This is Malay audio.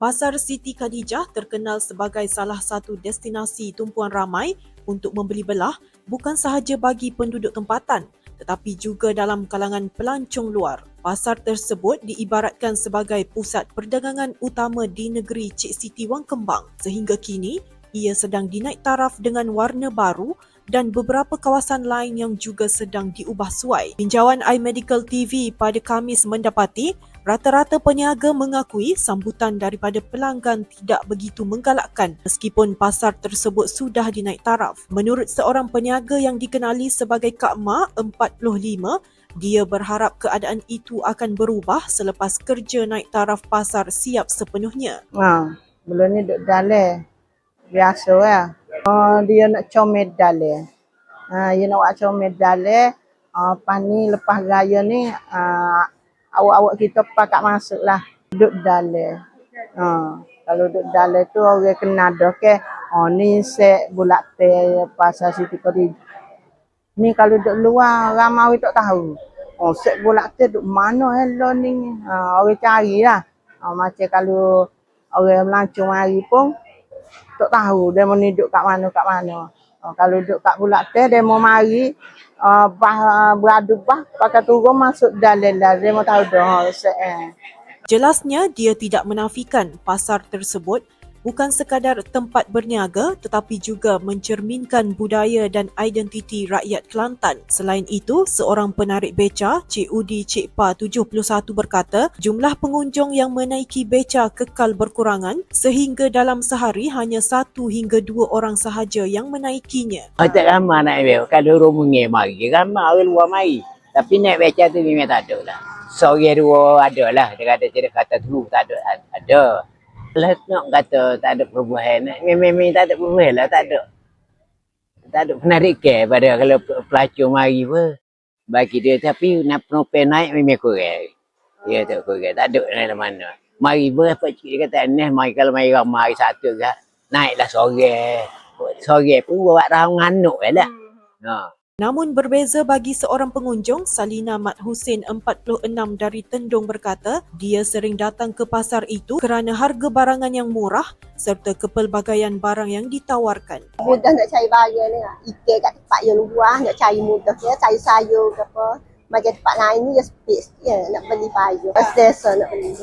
Pasar Siti Khadijah terkenal sebagai salah satu destinasi tumpuan ramai untuk membeli belah bukan sahaja bagi penduduk tempatan tetapi juga dalam kalangan pelancong luar. Pasar tersebut diibaratkan sebagai pusat perdagangan utama di negeri Cik Siti Wang Kembang sehingga kini ia sedang dinaik taraf dengan warna baru dan beberapa kawasan lain yang juga sedang diubah suai. Tinjauan iMedical TV pada Kamis mendapati Rata-rata peniaga mengakui sambutan daripada pelanggan tidak begitu menggalakkan meskipun pasar tersebut sudah dinaik taraf. Menurut seorang peniaga yang dikenali sebagai Kak Ma 45, dia berharap keadaan itu akan berubah selepas kerja naik taraf pasar siap sepenuhnya. Ha, belum ni duduk dalam. Biasa lah. Oh, dia nak comel dalam. Ha, dia nak buat comel dalam. Uh, lepas ni, lepas raya ni, uh, awak-awak kita pakat masuk lah. Duduk dalam. Ha, kalau duduk dalam tu orang kenal dah ke. Oh, ni set bulak teh pasar Siti Khadijah. Ni kalau duduk luar, ramai tak tahu. Oh, set bulak teh duduk mana hello ni. Ha, orang cari lah. Ha, macam kalau orang melancong mari pun, tak tahu dia mau duduk kat mana, kat mana. Ha, kalau duduk kat bulak teh, dia mau mari, uh, bah, beradu bah, pakai turun masuk dalam mau tahu dah. Eh. Jelasnya dia tidak menafikan pasar tersebut bukan sekadar tempat berniaga tetapi juga mencerminkan budaya dan identiti rakyat Kelantan. Selain itu, seorang penarik beca, Cik Udi Cik Pa 71 berkata, jumlah pengunjung yang menaiki beca kekal berkurangan sehingga dalam sehari hanya satu hingga dua orang sahaja yang menaikinya. Oh, tak ramai naik beca. Kalau rumungnya mari, ramai orang luar mari. Tapi naik beca tu memang tak ada lah. Seorang dua ada lah. Dia kata, dia kata dulu tak ada. Ada. Lah nak kata tak ada perubahan. Memang tak ada perubahan lah. Tak ada. Tak ada penarikan pada kalau pelacur mari pun. Bagi dia. Tapi nak penopel naik memang kurang. Dia tak kurang. Tak ada nak mana. Mari berapa cik dia kata, ni mari kalau mari ramai satu ke. Naiklah sorang. Sorang pun buat nganuk je lah. Ha. Namun berbeza bagi seorang pengunjung, Salina Mat Hussein 46 dari Tendung berkata, dia sering datang ke pasar itu kerana harga barangan yang murah serta kepelbagaian barang yang ditawarkan. mudah nak cari barang ni lah. Ikan kat tempat yang luas nak cari mudah ya. Cari sayur ke apa. Macam tempat lain ni speed sikit ya. Nak beli barang. Selesa nak beli.